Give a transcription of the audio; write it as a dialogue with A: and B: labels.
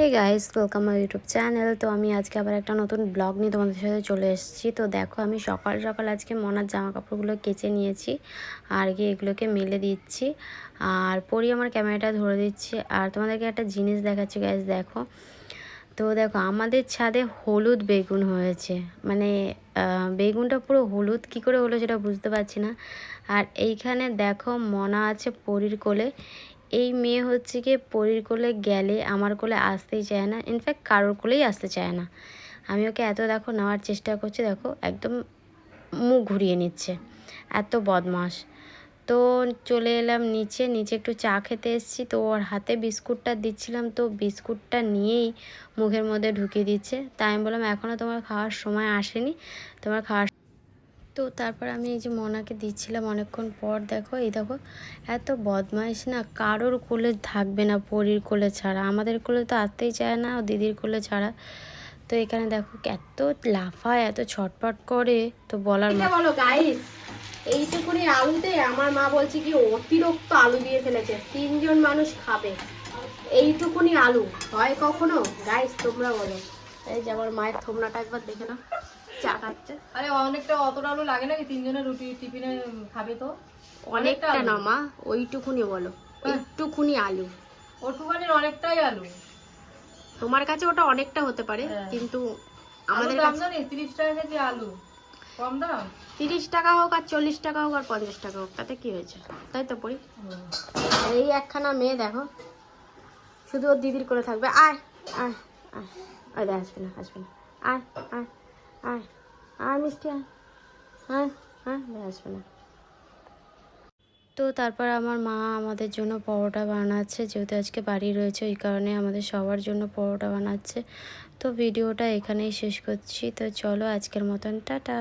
A: Hey guys welcome my YouTube channel তো আমি আজকে আবার একটা নতুন ব্লগ নিয়ে তোমাদের সাথে চলে এসেছি। তো দেখো, আমি সকাল সকাল আজকে মনার জামা কাপড়গুলো কেচে নিয়েছি আর গিয়ে এগুলোকে মেলে দিচ্ছি। আর পরি আমার ক্যামেরাটা ধরে দিচ্ছি। আর তোমাদেরকে একটা জিনিস দেখাচ্ছি গাইস দেখো। তো দেখো, আমাদের ছাদে হলুদ বেগুন হয়েছে। মানে বেগুনটা পুরো হলুদ কি করে হলো সেটা বুঝতে পারছি না। আর এইখানে দেখো, মনা আছে পরির কোলে। এই মেয়ে হচ্ছে গিয়ে পরীর কোলে গেলে, আমার কোলে আসতেই চায় না। ইনফ্যাক্ট কারোর কোলেই আসতে চায় না। আমি ওকে এত দেখো নেওয়ার চেষ্টা করছি, দেখো একদম মুখ ঘুরিয়ে নিচ্ছে। এত বদমাস তো চলে এলাম নিচে নিচে একটু চা খেতে এসেছি। তো ওর হাতে বিস্কুটটা দিচ্ছিলাম, তো বিস্কুটটা নিয়েই মুখের মধ্যে ঢুকিয়ে দিচ্ছে। তাই আমি বললাম এখনও তোমার খাওয়ার সময় আসেনি। তোমার খাওয়ার তো তারপর আমি এই যে মনাকে দিচ্ছিলাম অনেকক্ষণ পর দেখো এই দেখো এত বদমাইশ না কারোর কোলে থাকবে না পরির কোলে ছাড়া। আমাদের কোলে তো আসতেই চায় না দিদির কোলে ছাড়া। তো এখানে দেখো এত লাফায় এত ছটপট করে তো বলার মতো
B: বলো গাইস এইটুকুনি আলুতে আমার মা বলছে কি অতিরিক্ত আলু দিয়ে ফেলেছে তিনজন মানুষ খাবে। এইটুকুনি আলু হয় কখনো? গাইস তোমরা বলো। এই যে আমার মায়ের থমনাটা একবার দেখে না চা খাচ্ছে।
C: আরে অনেকটা অতটা আলু লাগে নাকি? তিনজনের রুটি টিফিনে খাবে তো।
B: অনেকটা না মা ওইটুকুনি বলো। ওইটুকুনি আলু।
C: ওটুকানির অনেকটাই আলু।
B: তোমার কাছে ওটা অনেকটা হতে পারে
C: হ্যাঁ।
B: কিন্তু
C: আমাদের
B: কাছে
C: টাকা কেজি আলু। কম দাম?
B: টাকা হোক আর চল্লিশ টাকা হোক আর পঞ্চাশ টাকা হোক তাতে কি হয়েছে? তাই তো পড়ি। এই একখানা মেয়ে দেখো শুধু ওর দিদির করে থাকবে। আয় আয় আয়। আয় আসবে না আসবে না। আয় আয়। আসবে না।
A: তো তারপর আমার মা আমাদের জন্য পরোটা বানাচ্ছে, যেহেতু আজকে বাড়ি রয়েছে, ওই কারণে আমাদের সবার জন্য পরোটা বানাচ্ছে। তো ভিডিওটা এখানেই শেষ করছি, তো চলো আজকের মতন, টাটা।